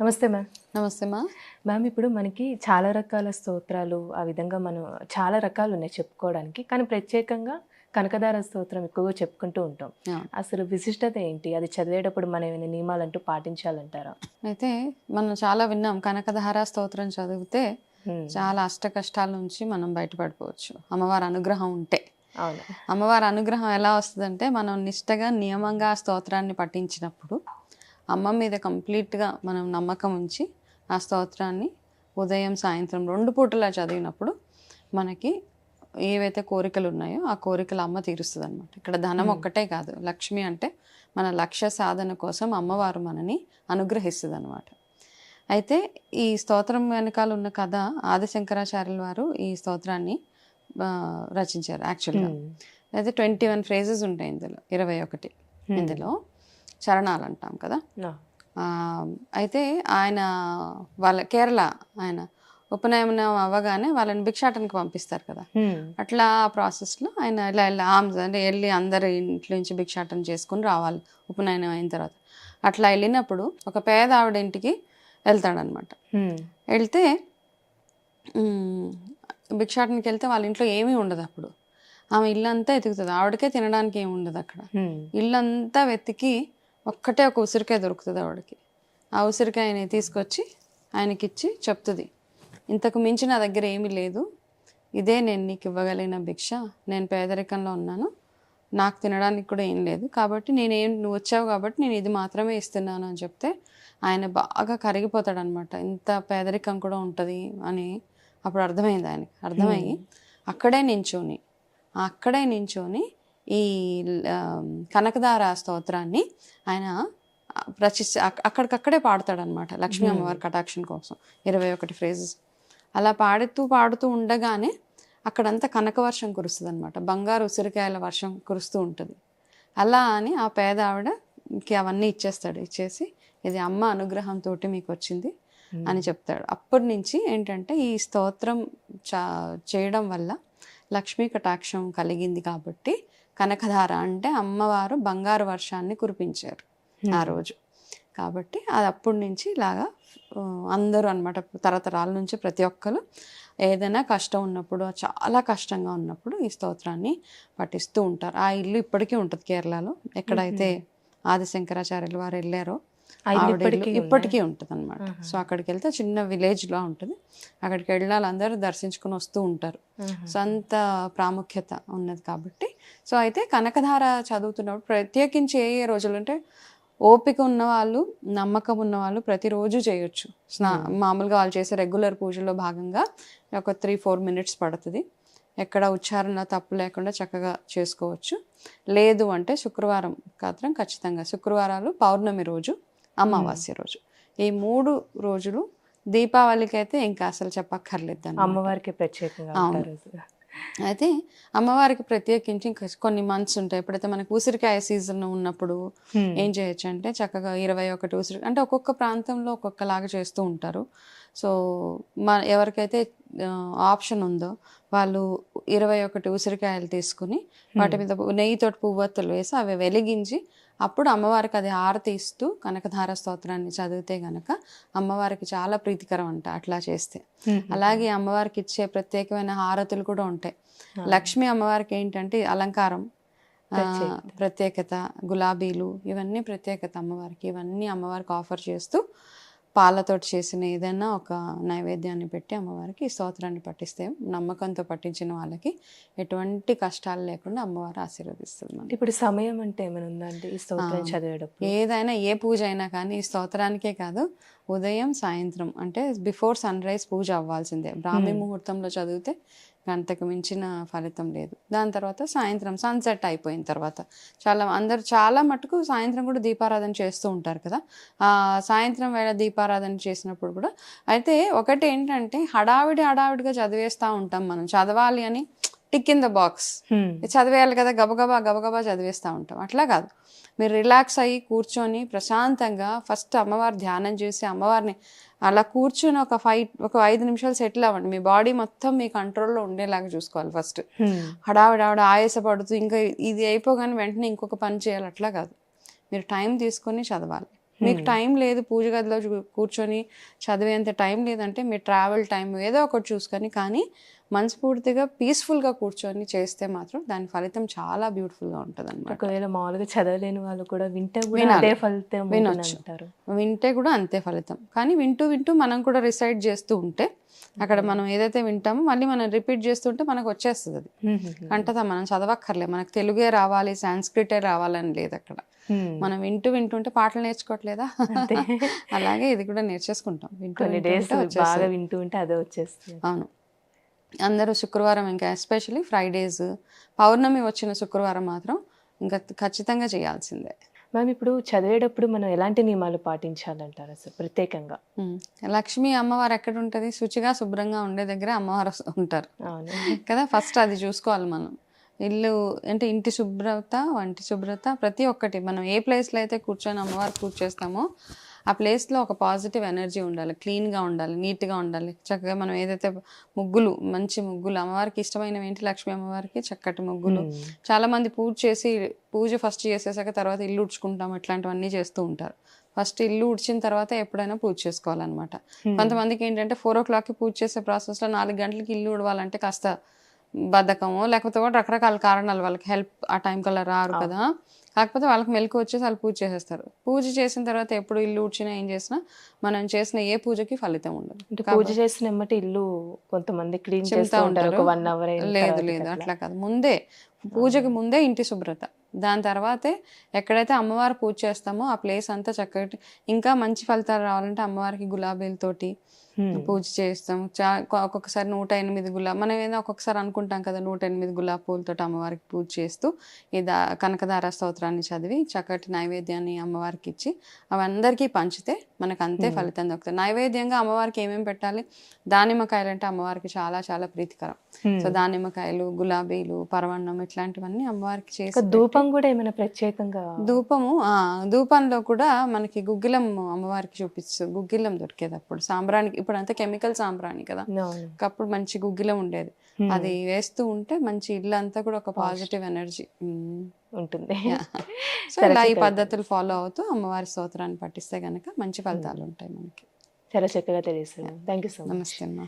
నమస్తే మ్యామ్. నమస్తే మా మ్యామ్ ఇప్పుడు మనకి చాలా రకాల స్తోత్రాలు ఆ విధంగా మనం చాలా రకాలు ఉన్నాయి చెప్పుకోవడానికి. కానీ ప్రత్యేకంగా కనకదార స్తోత్రం ఎక్కువగా చెప్పుకుంటూ ఉంటాం. అసలు విశిష్టత ఏంటి? అది చదివేటప్పుడు మనం ఏమైనా నియమాలు అంటూ పాటించాలంటారా? అయితే మనం చాలా విన్నాం కనకధార స్తోత్రం చదివితే. చాలా అష్ట కష్టాల నుంచి మనం బయటపడిపోవచ్చు. అమ్మవారి అనుగ్రహం ఉంటే. అవును. అమ్మవారి అనుగ్రహం ఎలా వస్తుందంటే మనం నిష్టగా నియమంగా ఆ స్తోత్రాన్ని పఠించినప్పుడు అమ్మ మీద కంప్లీట్గా మనం నమ్మకం ఉంచి ఆ స్తోత్రాన్ని ఉదయం సాయంత్రం రెండు పూటలా చదివినప్పుడు మనకి ఏవైతే కోరికలు ఉన్నాయో ఆ కోరికలు అమ్మ తీరుస్తుంది అనమాట ఇక్కడ ధనం ఒక్కటే కాదు. లక్ష్మి అంటే మన లక్ష్య సాధన కోసం అమ్మవారు మనని అనుగ్రహిస్తుంది అనమాట అయితే ఈ స్తోత్రం వెనకాల ఉన్న కథ ఆదిశంకరాచార్యుల వారు ఈ స్తోత్రాన్ని రచించారు యాక్చువల్గా. అయితే ట్వంటీ వన్ ఫ్రేజెస్ ఉంటాయి ఇందులో ఇరవై ఒకటి. ఇందులో. చరణాలు అంటాం కదా అయితే ఆయన వాళ్ళ కేరళ ఆయన ఉపనయనం అవ్వగానే వాళ్ళని భిక్షాటనకి పంపిస్తారు కదా. అట్లా ఆ ప్రాసెస్లో ఆయన ఇలా ఇలా ఆమ్స్ అంటే వెళ్ళి అందరి ఇంట్లో నుంచి భిక్షాటన చేసుకుని రావాలి ఉపనయనం అయిన తర్వాత. అట్లా వెళ్ళినప్పుడు ఒక పేద ఆవిడ ఇంటికి వెళ్తాడనమాట. వెళ్తే భిక్షాటనకి వెళ్తే వాళ్ళ ఇంట్లో ఏమీ ఉండదు అప్పుడు. ఆమె ఇల్లంతా ఎతుకుతుంది. ఆవిడకే తినడానికి ఏమి ఉండదు అక్కడ. ఇల్లంతా వెతికి ఒక్కటే ఒక ఉసిరికాయ దొరుకుతుంది ఆవిడకి. ఆ ఉసిరికాయని తీసుకొచ్చి ఆయనకిచ్చి చెప్తుంది. ఇంతకు మించి నా దగ్గర ఏమీ లేదు. ఇదే నేను నీకు ఇవ్వగలిగిన భిక్ష. నేను పేదరికంలో ఉన్నాను. నాకు తినడానికి కూడా ఏం లేదు. కాబట్టి నేనేం నువ్వు వచ్చావు కాబట్టి నేను ఇది మాత్రమే ఇస్తున్నాను అని చెప్తే ఆయన బాగా కరిగిపోతాడు అనమాట ఇంత పేదరికం కూడా ఉంటుంది అని అప్పుడు అర్థమైంది ఆయనకి. అర్థమయ్యి అక్కడే నించోని అక్కడే నించోని ఈ కనకదార స్తోత్రాన్ని ఆయన రచిస్తే అక్- అక్కడికక్కడే పాడతాడనమాట లక్ష్మీ అమ్మవారి కటాక్షం కోసం ఇరవై ఒకటి ఫ్రేజెస్. అలా పాడుతూ పాడుతూ ఉండగానే అక్కడంతా కనక వర్షం కురుస్తుంది అనమాట బంగారు ఉసిరికాయల వర్షం కురుస్తూ ఉంటుంది. అలా అని ఆ పేద ఆవిడకి అవన్నీ ఇచ్చేస్తాడు. ఇచ్చేసి ఇది అమ్మ అనుగ్రహంతో మీకు వచ్చింది అని చెప్తాడు. అప్పటి నుంచి ఏంటంటే ఈ స్తోత్రం చా చేయడం వల్ల లక్ష్మీ కటాక్షం కలిగింది కాబట్టి కనకధార అంటే అమ్మవారు బంగారు వర్షాన్ని కురిపించారు ఆ రోజు. కాబట్టి అది అప్పటి నుంచి ఇలాగా అందరూ అనమాట తరతరాల నుంచి ప్రతి ఒక్కరు ఏదైనా కష్టం ఉన్నప్పుడు చాలా కష్టంగా ఉన్నప్పుడు ఈ స్తోత్రాన్ని పఠిస్తూ ఉంటారు. ఆ ఇల్లు ఇప్పటికీ ఉంటుంది కేరళలో. ఎక్కడైతే ఆదిశంకరాచార్యులు వారు వెళ్ళారో ఇప్పటికీ ఉంటుంది అనమాట సో అక్కడికి వెళ్తే చిన్న విలేజ్ లా ఉంటుంది. అక్కడికి వెళ్ళాలి అందరూ దర్శించుకుని వస్తూ ఉంటారు. సో అంత ప్రాముఖ్యత ఉన్నది కాబట్టి. సో అయితే కనకధార చదువుతున్నప్పుడు ప్రత్యేకించి ఏ ఏ రోజులు అంటే ఓపిక ఉన్న వాళ్ళు నమ్మకం ఉన్న వాళ్ళు ప్రతిరోజు చేయొచ్చు. స్నా మామూలుగా వాళ్ళు చేసే రెగ్యులర్ పూజలో భాగంగా ఒక త్రీ ఫోర్ మినిట్స్ పడుతుంది. ఎక్కడ ఉచ్చారణ తప్పు లేకుండా చక్కగా చేసుకోవచ్చు. లేదు అంటే శుక్రవారం మాత్రం ఖచ్చితంగా శుక్రవారాలు పౌర్ణమి రోజు అమావాస్య రోజు ఈ మూడు రోజులు దీపావళికి అయితే ఇంకా అసలు చెప్పక్కర్లేదు. అమ్మవారికి ప్రత్యేకంగా అవును. అయితే అమ్మవారికి ప్రత్యేకించి ఇంకా కొన్ని మంత్స్ ఉంటాయి ఎప్పుడైతే మనకు ఉసిరికాయ సీజన్ ఉన్నప్పుడు. ఏం చేయొచ్చు అంటే చక్కగా ఇరవై ఒకటి ఉసిరి అంటే ఒక్కొక్క ప్రాంతంలో ఒక్కొక్కలాగా చేస్తూ ఉంటారు సో మన ఎవరికైతే ఆప్షన్ ఉందో వాళ్ళు ఇరవై ఒకటి ఉసిరికాయలు తీసుకుని వాటి మీద నెయ్యితోటి పువ్వొత్తులు వేసి అవి వెలిగించి అప్పుడు అమ్మవారికి అది హారతి ఇస్తూ కనకధార స్తోత్రాన్ని చదివితే గనక అమ్మవారికి చాలా ప్రీతికరం అంట అట్లా చేస్తే. అలాగే అమ్మవారికి ఇచ్చే ప్రత్యేకమైన హారతులు కూడా ఉంటాయి లక్ష్మి అమ్మవారికి ఏంటంటే అలంకారం. ప్రత్యేకత గులాబీలు ఇవన్నీ ప్రత్యేకత అమ్మవారికి ఇవన్నీ అమ్మవారికి ఆఫర్ చేస్తూ పాలతోటి చేసిన ఏదైనా ఒక నైవేద్యాన్ని పెట్టి అమ్మవారికి ఈ స్తోత్రాన్ని పట్టిస్తే నమ్మకంతో పట్టించిన వాళ్ళకి ఎటువంటి కష్టాలు లేకుండా అమ్మవారు ఆశీర్వదిస్తుంది మనకి. ఇప్పుడు సమయం అంటే ఏమైనా ఉందండి ఈ స్తోత్రం ఆ. చదివేటప్పుడు ఏదైనా ఏ పూజ అయినా కానీ ఈ స్తోత్రానికే కాదు ఉదయం సాయంత్రం అంటే బిఫోర్ సన్ రైజ్ పూజ అవ్వాల్సిందే బ్రాహ్మీ ముహూర్తంలో చదివితే గంటకు మించిన ఫలితం లేదు. దాని తర్వాత సాయంత్రం సన్సెట్ అయిపోయిన తర్వాత చాలా అందరు చాలా మటుకు సాయంత్రం కూడా దీపారాధన చేస్తూ ఉంటారు కదా. సాయంత్రం వేళ దీపారాధన చేసినప్పుడు కూడా అయితే ఒకటి ఏంటంటే హడావిడి హడావిడిగా చదివేస్తూ ఉంటాం మనం. చదవాలి అని టిక్ ఇన్ ద బాక్స్. చదివేయాలి కదా గబగబా గబగబా చదివేస్తూ ఉంటాం. అట్లా కాదు. మీరు రిలాక్స్ అయ్యి కూర్చొని ప్రశాంతంగా ఫస్ట్ అమ్మవారి ధ్యానం చేసి అమ్మవారిని అలా కూర్చొని ఒక ఫైవ్ ఒక ఐదు నిమిషాలు సెటిల్ అవ్వండి. మీ బాడీ మొత్తం మీ కంట్రోల్లో ఉండేలాగా చూసుకోవాలి ఫస్ట్. హడావిడావిడ ఆయాసపడుతూ ఇంకా ఇది అయిపోగానే వెంటనే ఇంకొక పని చేయాలి. అట్లా కాదు. మీరు టైం తీసుకొని చదవాలి. మీకు టైం లేదు పూజ గదిలో కూర్చొని చదివేంత టైం లేదంటే మీ ట్రావెల్ టైం ఏదో ఒకటి చూసుకొని కానీ మనస్ఫూర్తిగా పీస్ఫుల్గా కూర్చొని చేస్తే మాత్రం దాని ఫలితం చాలా బ్యూటిఫుల్గా ఉంటుంది అనమాట ఒకవేళ మామూలుగా చదవలేని వాళ్ళు కూడా వింటే. అదే ఫలితం వినొచ్చు. వింటే కూడా అంతే ఫలితం. కానీ వింటూ వింటూ మనం కూడా రిసైడ్ చేస్తూ ఉంటే అక్కడ మనం ఏదైతే వింటామో మళ్ళీ మనం రిపీట్ చేస్తుంటే మనకు వచ్చేస్తుంది అది. కంటదా మనం చదవక్కర్లే. మనకు తెలుగే రావాలి సాంస్క్రిటే రావాలని లేదు అక్కడ. మనం వింటూ వింటుంటే పాటలు నేర్చుకోవట్లేదా. అలాగే ఇది కూడా నేర్చేసుకుంటాం. వింటూ డేస్. బాగా వింటూ ఉంటే అదే వచ్చేస్తుంది. అవును. అందరూ శుక్రవారం ఇంకా ఎస్పెషలీ ఫ్రైడేస్ పౌర్ణమి వచ్చిన శుక్రవారం మాత్రం ఇంకా ఖచ్చితంగా చేయాల్సిందే. మ్యామ్ ఇప్పుడు చదివేటప్పుడు మనం ఎలాంటి నియమాలు పాటించాలంటారు అసలు ప్రత్యేకంగా. లక్ష్మి అమ్మవారు ఎక్కడ ఉంటుంది శుచిగా శుభ్రంగా ఉండే దగ్గర అమ్మవారు ఉంటారు. కదా ఫస్ట్ అది చూసుకోవాలి మనం. ఇల్లు అంటే ఇంటి శుభ్రత వంటి శుభ్రత ప్రతి ఒక్కటి. మనం ఏ ప్లేస్లో అయితే కూర్చొని అమ్మవారు పూజ చేస్తామో ఆ ప్లేస్లో ఒక పాజిటివ్ ఎనర్జీ ఉండాలి క్లీన్గా ఉండాలి నీట్గా ఉండాలి. చక్కగా మనం ఏదైతే ముగ్గులు మంచి ముగ్గులు అమ్మవారికి ఇష్టమైనవి ఏంటి? లక్ష్మీ అమ్మవారికి చక్కటి ముగ్గులు. మ్మ్. చాలా మంది పూజ చేసి పూజ ఫస్ట్ చేసేసాక తర్వాత ఇల్లు ఉడ్చుకుంటాం ఇట్లాంటివన్నీ చేస్తూ ఉంటారు. ఫస్ట్ ఇల్లు ఉడిచిన తర్వాత ఎప్పుడైనా పూజ చేసుకోవాలన్నమాట. కొంతమందికి ఏంటంటే ఫోర్ ఓ క్లాక్కి పూజ చేసే ప్రాసెస్లో నాలుగు గంటలకి ఇల్లు ఉడవాలంటే కాస్త బద్ధకము లేకపోతే కూడా రకరకాల కారణాలు వాళ్ళకి హెల్ప్ ఆ టైం కల్లా రారు కదా. కాకపోతే వాళ్ళకి మెలకు వచ్చేసి వాళ్ళు పూజ చేసేస్తారు. పూజ చేసిన తర్వాత ఎప్పుడు ఇల్లు ఉడ్చినా ఏం చేసినా మనం చేసిన ఏ పూజకి ఫలితం ఉండదు. పూజ చేసిన ఎమ్మటి ఇల్లు కొంతమంది క్లీన్ చేస్తూ ఉంటారు. వన్ అవర్ లేదు లేదు అట్లా కాదు. ముందే పూజకి ముందే ఇంటి శుభ్రత. దాని తర్వాతే ఎక్కడైతే అమ్మవారు పూజ చేస్తామో ఆ ప్లేస్ అంతా చక్కటి ఇంకా మంచి ఫలితాలు రావాలంటే అమ్మవారికి గులాబీలతోటి పూజ చేస్తాం. చా ఒక్కొక్కసారి నూట ఎనిమిది గులాబ్ మనం ఏదో ఒక్కొక్కసారి అనుకుంటాం కదా నూట ఎనిమిది గులాబ్ పూలతో అమ్మవారికి పూజ చేస్తూ ఈ దా కనకదార స్తోత్రాన్ని చదివి చక్కటి నైవేద్యాన్ని అమ్మవారికి ఇచ్చి అవి అందరికీ పంచితే మనకు అంతే ఫలితం దొరుకుతుంది నైవేద్యంగా అమ్మవారికి ఏమేమి పెట్టాలి? దానిమ్మకాయలు అంటే అమ్మవారికి చాలా చాలా ప్రీతికరం. సో దానిమ్మకాయలు గులాబీలు పరవన్నం ఇట్లాంటివన్నీ అమ్మవారికి చేసి ధూపం కూడా ఏమైనా ప్రత్యేకంగా ధూపము ఆ ధూపంలో కూడా మనకి గుగ్గిలం అమ్మవారికి చూపిస్తూ గుగ్గిలం దొరికేది అప్పుడు సాంబ్రానికి ఇప్పుడు అంతా కెమికల్ సాంబ్రాణి కదా. ఒకప్పుడు మంచి గుగ్గిలం ఉండేది. అది వేస్తూ ఉంటే మంచి ఇల్లు అంతా కూడా ఒక పాజిటివ్ ఎనర్జీ ఉంటుంది. సో ఇలా ఈ పద్ధతులు ఫాలో అవుతూ అమ్మవారి స్తోత్రాన్ని పఠిస్తే గనక మంచి ఫలితాలు ఉంటాయి మనకి. చాలా చక్కగా తెలియదు థ్యాంక్ యూ సో మచ్ నమస్తే అమ్మా.